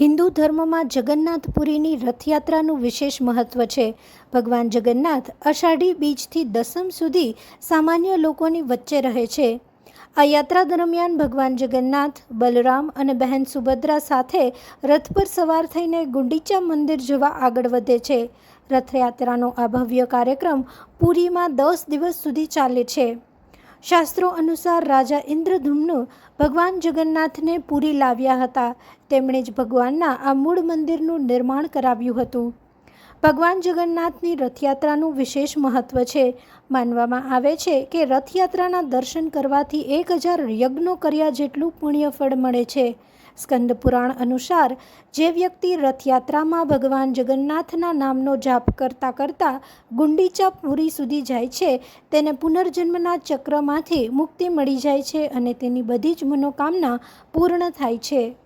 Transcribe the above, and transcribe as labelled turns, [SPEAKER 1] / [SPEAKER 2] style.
[SPEAKER 1] હિન્દુ ધર્મમાં જગન્નાથપુરીની રથયાત્રાનું વિશેષ મહત્વ છે. ભગવાન જગન્નાથ અષાઢી બીજથી દસમ સુધી સામાન્ય લોકોની વચ્ચે રહે છે. આ યાત્રા દરમિયાન ભગવાન જગન્નાથ, બલરામ અને બહેન સુભદ્રા સાથે રથ પર સવાર થઈને ગુંડીચા મંદિર જવા આગળ વધે છે. રથયાત્રાનો આ ભવ્ય કાર્યક્રમ પુરીમાં દસ દિવસ સુધી ચાલે છે. શાસ્ત્રો અનુસાર રાજા ઇન્દ્રધુમ્ન ભગવાન જગન્નાથને પુરી લાવ્યા હતા. તેમણે જ ભગવાનના આ મૂળ મંદિરનું નિર્માણ કરાવ્યું હતું. ભગવાન જગન્નાથની રથયાત્રાનું વિશેષ મહત્વ છે. માનવામાં આવે છે કે રથયાત્રાના દર્શન કરવાથી એક હજાર યજ્ઞો કર્યા જેટલું પુણ્યફળ મળે છે. સ્કંદ પુરાણ અનુસાર, જે વ્યક્તિ રથયાત્રામાં ભગવાન જગન્નાથના નામનો જાપ કરતાં કરતાં ગુંડીચા પુરી સુધી જાય છે, તેને પુનર્જન્મના ચક્રમાંથી મુક્તિ મળી જાય છે અને તેની બધી જ મનોકામના પૂર્ણ થાય છે.